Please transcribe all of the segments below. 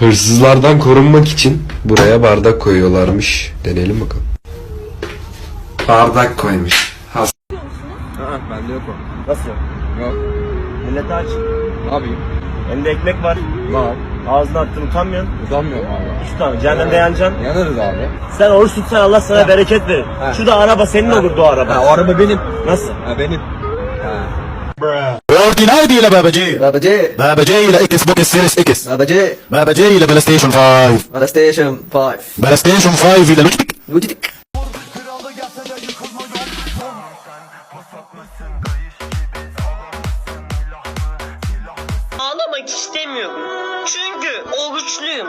Hırsızlardan korunmak için buraya bardak koyuyorlarmış. Deneyelim bakalım. Bardak koymuş. Has Ha, bende yok o. Nasıl? Yok. Millete aç. Ne yapayım? Elinde ekmek var. Var. Ağzına attın utanmıyorsun. Utanmıyorum abi. Üç tane. Cehennemde yanacaksın. Yanarız abi. Sen oruç tutsan Allah sana bereket verir. Ha. Şu da araba senin olurdu o araba. Ha, o araba benim. Nasıl? Ha, benim. Ha Orti نادي إلى بابا جي بابا جي بابا جي إلى إكس بوكس سيريس إكس بابا جي بابا جي إلى بلاي ستيشن 5 بلاي ستيشن 5 بلاي ستيشن 5 إلى لوجيتك وجدك Ağlamak istemiyorum. Çünkü oruçluyum.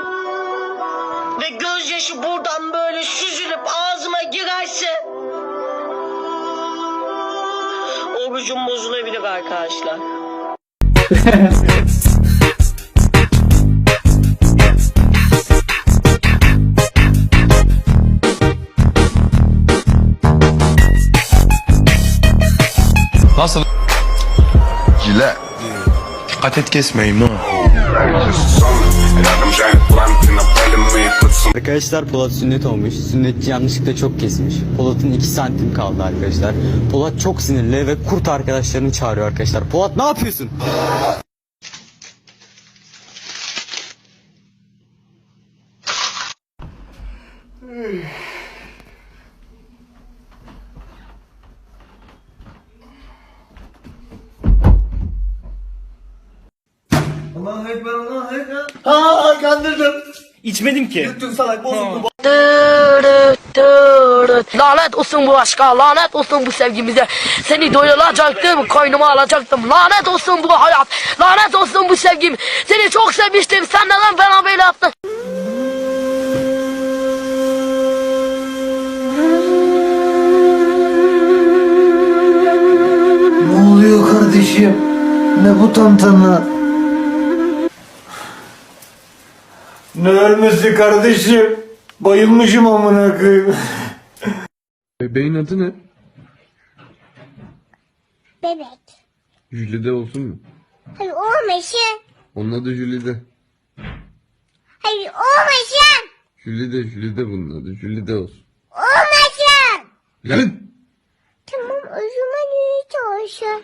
Ve gözyaşı buradan böyle süzülüp ağzıma girerse orucum bozulabilir arkadaşlar. Nasıl? Cile. Dikkat et kesmeyeyim ha. Arkadaşlar Polat sünnet olmuş. Sünnetçi yanlışlıkla çok kesmiş. Polat'ın 2 santim kaldı arkadaşlar. Polat çok sinirli ve kurt arkadaşlarını çağırıyor arkadaşlar. Polat ne yapıyorsun? İçmedim ki. Dırıt dırıt. Lanet olsun bu aşka, lanet olsun bu sevgimize. Seni doyulacaktım, koynuma alacaktım. Lanet olsun bu hayat, lanet olsun bu sevgim. Seni çok sevmiştim, sen neden bana böyle yaptın? Ne oluyor kardeşim? Ne bu tantana? Ne ölmesi kardeşim? Bayılmışım amına koyayım. Bebeğin adı ne? Bebek. Jülide olsun mu? Hayır olmasın. Onun adı Jülide. Hayır olmasın. Jülide, Jülide bunun adı. Jülide olsun. Olmasın. Lan! Tamam o zaman hiç olsun.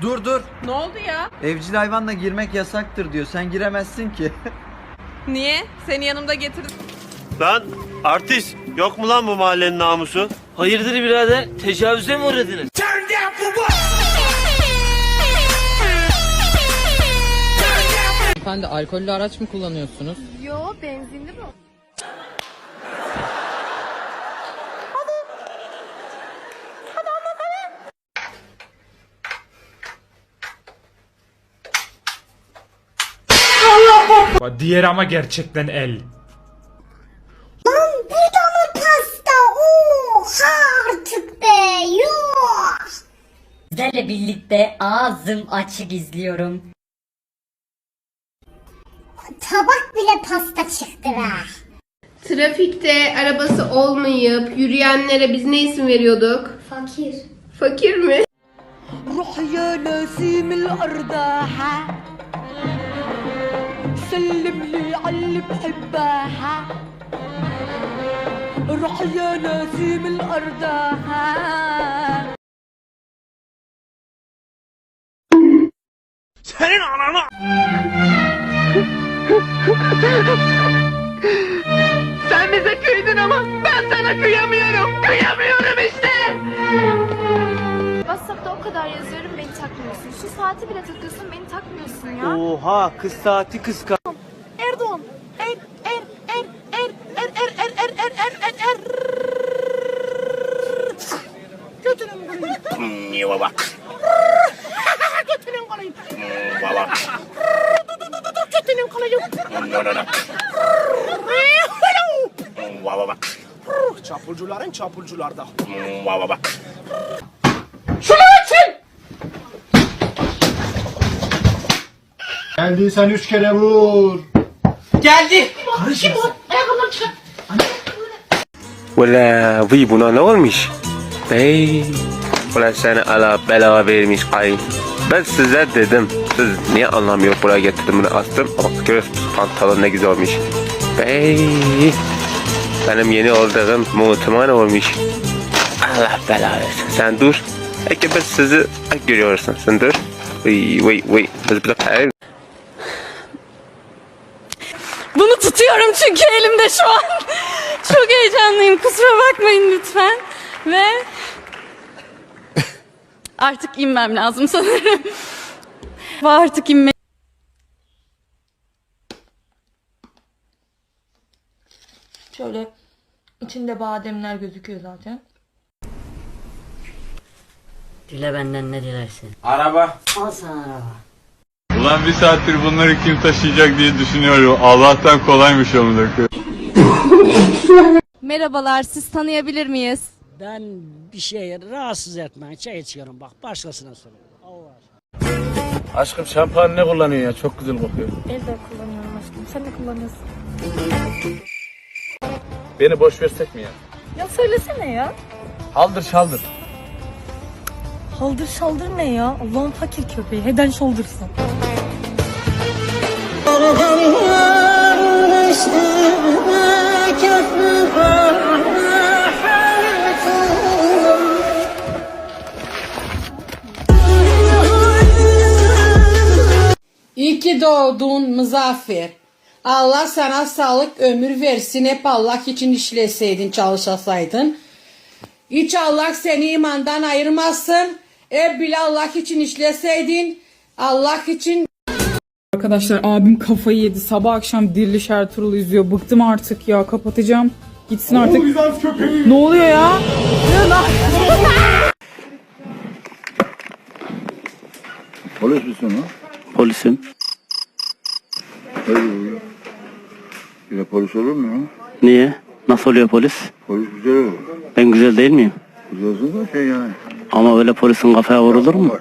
Dur dur. Ne oldu ya? Evcil hayvanla girmek yasaktır diyor. Sen giremezsin ki. Niye? Seni yanımda getirdim. Lan artist yok mu lan bu mahallenin namusu? Hayırdır birader? Tecavüze mi uğradınız? Efendi alkollü araç mı kullanıyorsunuz? Yo benzinli bu. Diğeri ama gerçekten el. Lan bu da mı pasta? Oha artık be. Yok. Sizlerle birlikte ağzım açık izliyorum. Tabak bile pasta çıktı be. Trafikte arabası olmayıp yürüyenlere biz ne isim veriyorduk? Fakir. Fakir mi? روح يا نسيم الأرداحة سلم لي على اللي بحبها روح يا نسيم الأرداحة Senin ananı... Sen bize kıydın ama ben sana kıyamıyorum. Kıyamıyorum işte. WhatsApp'ta o kadar yazıyorum beni takmıyorsun. Şu saati bile takıyorsun beni takmıyorsun ya. Oha kız saati kıska. Erdoğan. Er er er er er er er er er er er er Götürün bunu. Bak? Götürün kolayım. Baba. Götürün kolayım. Baba bak. Çapulcuların çapulcularda. Baba bak. Geldiysen üç kere vur. Valla vay buna ne olmuş? Bey. Ulan sana Allah bela vermiş kayın. Ben size dedim. Siz niye anlamıyor buraya getirdim bunu astım. Bak görüyorsunuz pantolon ne güzel olmuş. Bey. Benim yeni olduğum montuman olmuş. Allah bela versin. Sen dur. Peki biz sizi görüyorsun. Sen dur. Vıy vıy vıy. Biz bir de Bunu tutuyorum çünkü elimde şu an. Çok heyecanlıyım. Kusura bakmayın lütfen. Ve artık inmem lazım sanırım. Ve artık inme. Şöyle içinde bademler gözüküyor zaten. Dile benden ne dilersin? Araba. Al sana araba. Ulan bir saattir bunları kim taşıyacak diye düşünüyorum. Allah'tan kolaymış amına Merhabalar, siz tanıyabilir miyiz? Ben bir şey rahatsız etmem. Çay içiyorum bak başkasına sorun. Aşkım şampuan ne kullanıyor ya? Çok güzel kokuyor. Elde kullanıyorum aşkım. Sen de kullanıyorsun. Beni boş versek mi ya? Ya söylesene ya. Haldır şaldır. Haldır şaldır ne ya? Allah'ın fakir köpeği. Heden şoldursın. İyi ki doğdun Muzaffer. Allah sana sağlık ömür versin. Hep Allah için işleseydin, çalışasaydın. Hiç Allah seni imandan ayırmasın. Hep bile Allah için işleseydin. Allah için Arkadaşlar abim kafayı yedi. Sabah akşam Diriliş Ertuğrul izliyor. Bıktım artık ya. Kapatacağım. Gitsin artık. Ne oluyor ya? Polis misin lan? Polisim. Hayır. Yine polis olur mu ya? Niye? Nasıl oluyor polis? Polis güzel olur. Ben güzel değil miyim? Güzelsin da şey yani. Ama öyle polisin kafaya vurulur mu?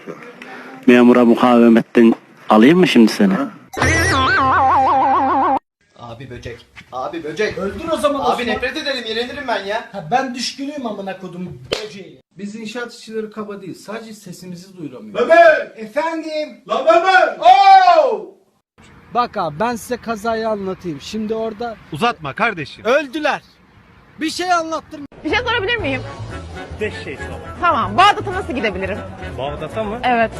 Memura mukavemetten alayım mı şimdi seni? Abi böcek. Abi böcek. Öldür o zaman Abi nefret ederim yenilirim ben ya. Ha, ben düşkünüyüm amına kodum böceği. Biz inşaat işçileri kaba değil. Sadece sesimizi duyuramıyoruz. Bebek! Efendim? La bebek! Oo! Bak abi ben size kazayı anlatayım. Şimdi orada Uzatma kardeşim. öldüler. Bir şey anlattım. Bir şey sorabilir miyim? Beş şey sor. Tamam. Bağdat'a nasıl gidebilirim? Bağdat'a mı? Evet.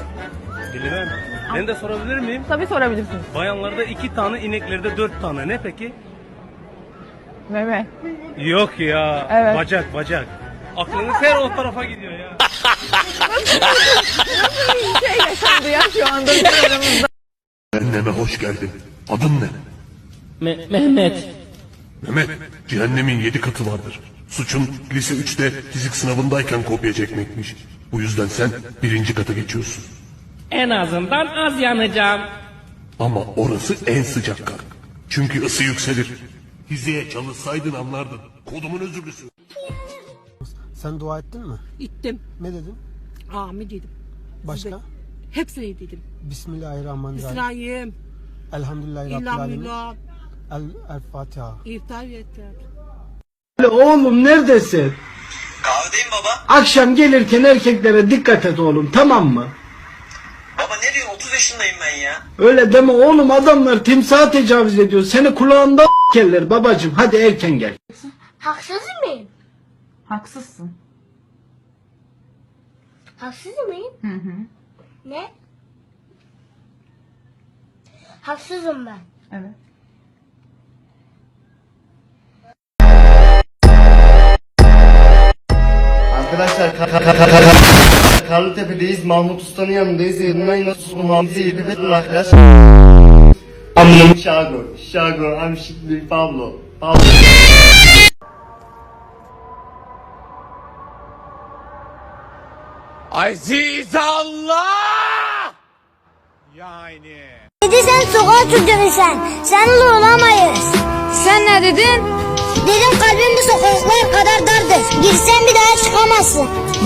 Bilmem. Ben de sorabilir miyim? Tabii sorabilirsin. Bayanlarda iki tane, ineklerde dört tane. Ne peki? Meme. Yok ya. Evet. Bacak, bacak. Aklınız her o tarafa gidiyor ya. Şey yaşandı ya şu anda aramızda. Cehenneme hoş geldin. Adın ne? Mehmet. Mehmet, cehennemin yedi katı vardır. Suçun lise 3'te fizik sınavındayken kopya çekmekmiş. Bu yüzden sen birinci kata geçiyorsun. En azından az yanacağım. Ama orası en sıcak kat. Çünkü ısı yükselir. Hizeye çalışsaydın anlardın. Kodumun özürlüsü. Sen dua ettin mi? Gittim. Ne dedin? Amin dedim. Başka? Hepsini dedim. Bismillahirrahmanirrahim. İsrail, Elhamdülillahi Rabbil Alemin. İlhamillah, El, El Fatiha. iftar yeter. Oğlum neredesin? Kahvedeyim baba. Akşam gelirken erkeklere dikkat et oğlum tamam mı? Baba ne diyorsun? 30 yaşındayım ben ya. Öyle deme oğlum adamlar timsaha tecavüz ediyor. Seni kulağında keller babacım hadi erken gel. Haksız mıyım? Haksızsın. Haksız mıyım? Hı hı. Ne? Haksızım ben. Evet. Arkadaşlar Karlıtepe'deyiz. Mahmut Usta'nın yanındayız. Yanından nasıl Mahmut'u yedip ettin arkadaş. Amınım Şago. Şago. I'm shit Pablo. Pablo. Aziz Allah! Yani. Dedi sen sokağa çocuğun sen. Seninle olamayız. Sen ne dedin? Dedim kalbim bu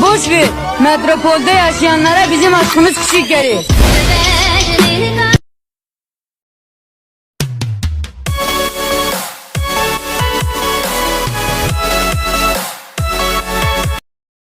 Boş ver. Metropolde yaşayanlara bizim aşkımız küçük gelir.